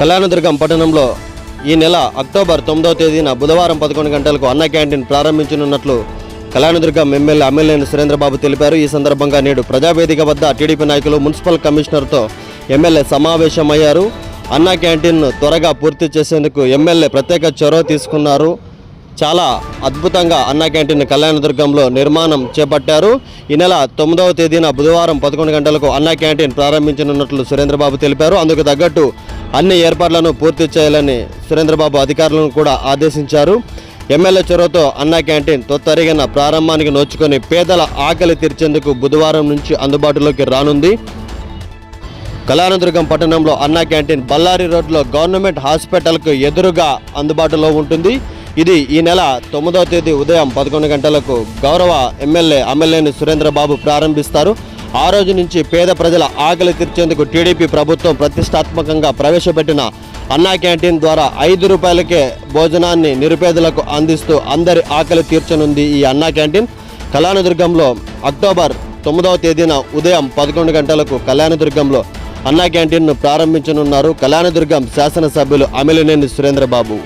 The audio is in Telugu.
కళ్యాణదుర్గం పట్టణంలో ఈ నెల అక్టోబర్ తొమ్మిదవ తేదీన బుధవారం పదకొండు గంటలకు అన్న క్యాంటీన్ ప్రారంభించనున్నట్లు కళ్యాణదుర్గం ఎమ్మెల్యే అమ్మెల్యేని సురేంద్రబాబు తెలిపారు. ఈ సందర్భంగా నేడు ప్రజావేదిక వద్ద టీడీపీ నాయకులు మున్సిపల్ కమిషనర్తో ఎమ్మెల్యే సమావేశమయ్యారు. అన్న క్యాంటీన్ను త్వరగా పూర్తి చేసేందుకు ఎమ్మెల్యే ప్రత్యేక చొరవ తీసుకున్నారు. చాలా అద్భుతంగా అన్న క్యాంటీన్ కళ్యాణదుర్గంలో నిర్మాణం చేపట్టారు. ఈ నెల తొమ్మిదవ తేదీన బుధవారం పదకొండు గంటలకు అన్న క్యాంటీన్ ప్రారంభించనున్నట్లు సురేంద్రబాబు తెలిపారు. అందుకు తగ్గట్టు అన్ని ఏర్పాట్లను పూర్తి చేయాలని సురేంద్రబాబు అధికారులను కూడా ఆదేశించారు. ఎమ్మెల్యే చొరవతో అన్న క్యాంటీన్ తొత్తరిగిన ప్రారంభానికి నోచుకొని పేదల ఆకలి తీర్చేందుకు బుధవారం నుంచి అందుబాటులోకి రానుంది. కళానదుర్గం పట్టణంలో అన్నా క్యాంటీన్ బల్లారి రోడ్లో గవర్నమెంట్ హాస్పిటల్కు ఎదురుగా అందుబాటులో ఉంటుంది. ఇది ఈ నెల తొమ్మిదవ తేదీ ఉదయం పదకొండు గంటలకు గౌరవ ఎమ్మెల్యే అమ్మెల్యేని సురేంద్రబాబు ప్రారంభిస్తారు. ఆ రోజు నుంచి పేద ప్రజల ఆకలి తీర్చేందుకు టీడీపీ ప్రభుత్వం ప్రతిష్టాత్మకంగా ప్రవేశపెట్టిన అన్నా క్యాంటీన్ ద్వారా ఐదు రూపాయలకే భోజనాన్ని నిరుపేదలకు అందిస్తూ అందరి ఆకలి తీర్చనుంది ఈ అన్నా క్యాంటీన్. కళ్యాణదుర్గంలో అక్టోబర్ తొమ్మిదవ తేదీన ఉదయం పదకొండు గంటలకు కళ్యాణదుర్గంలో అన్నా క్యాంటీన్ను ప్రారంభించనున్నారు కళ్యాణదుర్గం శాసనసభ్యులు అమిలినేని సురేంద్రబాబు.